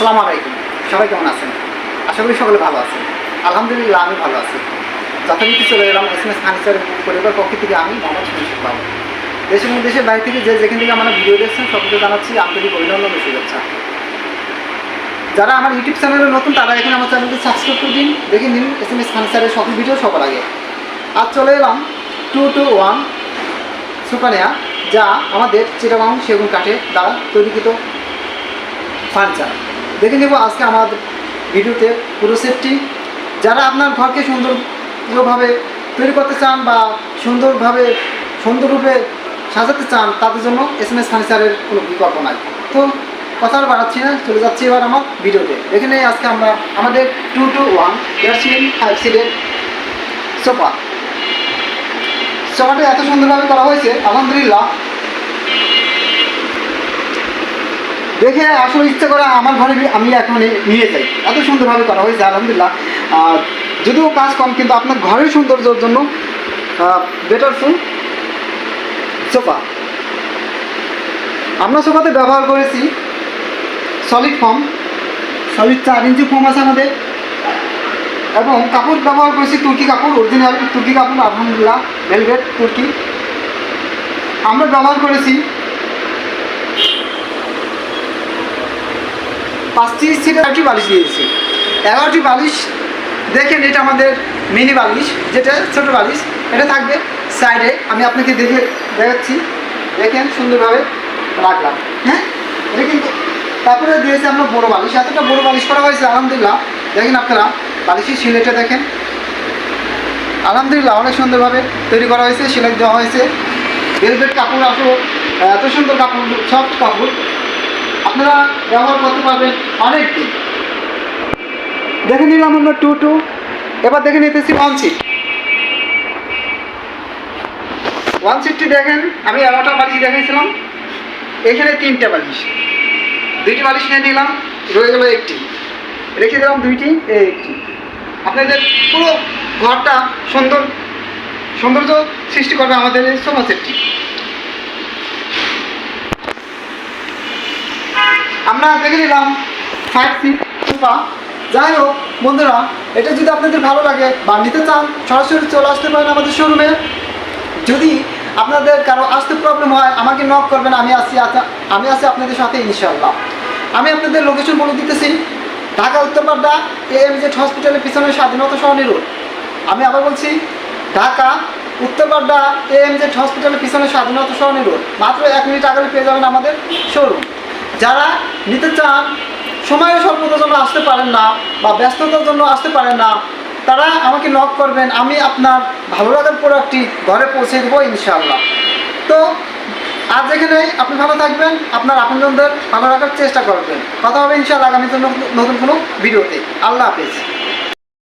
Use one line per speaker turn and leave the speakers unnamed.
আসসালামু আলাইকুম। সবাই কেমন আছেন? আশা করি সকলে ভালো আছেন। আলহামদুলিল্লাহ, আমি ভালো আছি। যথারীতি চলে এলাম এস এম এস ফার্নিচার পরিবার পক্ষ থেকে আমি মোহাম্মদ শমীর বাবু দেশ এবং দেশের বাইরে থেকে যে যেখান থেকে আমরা ভিডিও দেখছেন, সকলকে জানাচ্ছি আন্তরিক অভিনন্দন ও শুভেচ্ছা। যারা আমার ইউটিউব চ্যানেলে নতুন, তারা এখানে আমার চ্যানেলটি সাবস্ক্রাইব করে দিন, দেখে নিন এস এম এস ফার্নিচারের সকল ভিডিও সবার আগে। আজ চলে এলাম টু টু ওয়ান সুপানিয়া যা আমাদের চিটাগাং সেগুন কাঠের দ্বারা তৈরিকৃত ফার্নিচার। দেখে নেব আজকে আমাদের ভিডিওতে পুরো সেটটি। যারা আপনার ঘরকে সুন্দরভাবে তৈরি করতে চান বা সুন্দরভাবে, সুন্দররূপে সাজাতে চান, তাদের জন্য এস এম এস ফার্নিচারের কোনো বিকল্প নাই। তো কথা বাড়াচ্ছি না, চলে যাচ্ছি এবার আমার ভিডিওতে। এখানে আজকে আমরা, আমাদের টু টু ওয়ান ইয়ারসিন ফাইভ সিটের সোফা সোফাটা এত সুন্দরভাবে করা হয়েছে, আলহামদুলিল্লাহ। দেখে আসলে ইচ্ছা করে আমার ঘরে আমি এখন নিয়ে যাই। এত সুন্দরভাবে করা হয়েছে, আলহামদুলিল্লাহ। যদিও কাজ কম, কিন্তু আপনার ঘরের সৌন্দর্যের জন্য বেটার ফুল সোফা আমরা সোফাতে ব্যবহার করেছি সলিড ফর্ম সলিড চার ইঞ্চি ফর্ম আছে আমাদের। এবং কাপড় ব্যবহার করেছি তুর্কি কাপড় অরিজিনাল তুর্কি কাপড়, আলহামদুলিল্লাহ ভেলভেট তুর্কি। আমরা ব্যবহার করেছি পাঁচটি সিটে এগারোটি বালিশ দিয়েছি। এগারোটি বালিশ, দেখেন এটা আমাদের মিনি বালিশ, যেটা ছোট বালিশ, এটা থাকবে সাইডে আমি আপনাকে দেখে দেখাচ্ছি। দেখেন সুন্দরভাবে রাখলাম। হ্যাঁ? এটা কিন্তু তারপরে দিয়েছি আমরা বড় বালিশ। এতটা বড় বালিশ করা হয়েছে, আলহামদুলিল্লাহ। দেখেন আপনারা, বালিশের সিলেটা দেখেন। আলহামদুলিল্লাহ, অনেক সুন্দরভাবে তৈরি করা হয়েছে সিলেট দেওয়া হয়েছে। ভেলভেট কাপড় আসলে এত সুন্দর কাপড় সফট কাপড়। আপনারা ব্যবহার করতে পারবেন অনেক দেখে নিলাম আমরা টু টু। এবার দেখে নিতেছি ওয়ান সিট ওয়ান সিটটি দেখেন, আমি এগারোটা বালিশ দেখেছিলাম এখানে তিনটে বালিশ। দুইটি বালিশ নিয়ে নিলাম, রয়ে গেল একটি। রেখে দিলাম দুইটি একটি। আপনাদের পুরো ঘরটা সুন্দর সৌন্দর্য সৃষ্টি করবে আমাদের এই সোফা সেটটি আমরা দেখে নিলাম যাই হোক, বন্ধুরা, এটা যদি আপনাদের ভালো লাগে বা নিতে চান, সরাসরি চলে আসতে পারেন আমাদের শোরুমে যদি আপনাদের কারও আসতে প্রবলেম হয়, আমাকে নক করবেন, আমি আসি আমি আছি আপনাদের সাথে ইনশাল্লাহ আমি আপনাদের লোকেশন বলে দিতেছি, ঢাকা উত্তরপাড্ডা এ এম জেড হসপিটালের পিছনে স্বাধীনতা সহনী রোড আমি আবার বলছি, ঢাকা উত্তরপাড্ডা এ এম জেড হসপিটালের পিছনে স্বাধীনতা সহনী রোড মাত্র এক মিনিট আগে পেয়ে যাবেন আমাদের শোরুম যারা নিতে চান সময়ের স্বল্পতার জন্য আসতে পারেন না বা ব্যস্ততার জন্য আসতে পারেন না, তারা আমাকে নক করবেন, আমি আপনার ভালো লাগার প্রোডাক্টটি ঘরে পৌঁছে দেবো ইনশাআল্লাহ। তো আজ এখানে আপনি ভালো থাকবেন, আপনার আপনজনদের ভালো রাখার চেষ্টা করবেন। কথা হবে ইনশাআল্লাহ আগামী নতুন কোনো ভিডিওতে। আল্লাহ হাফিজ।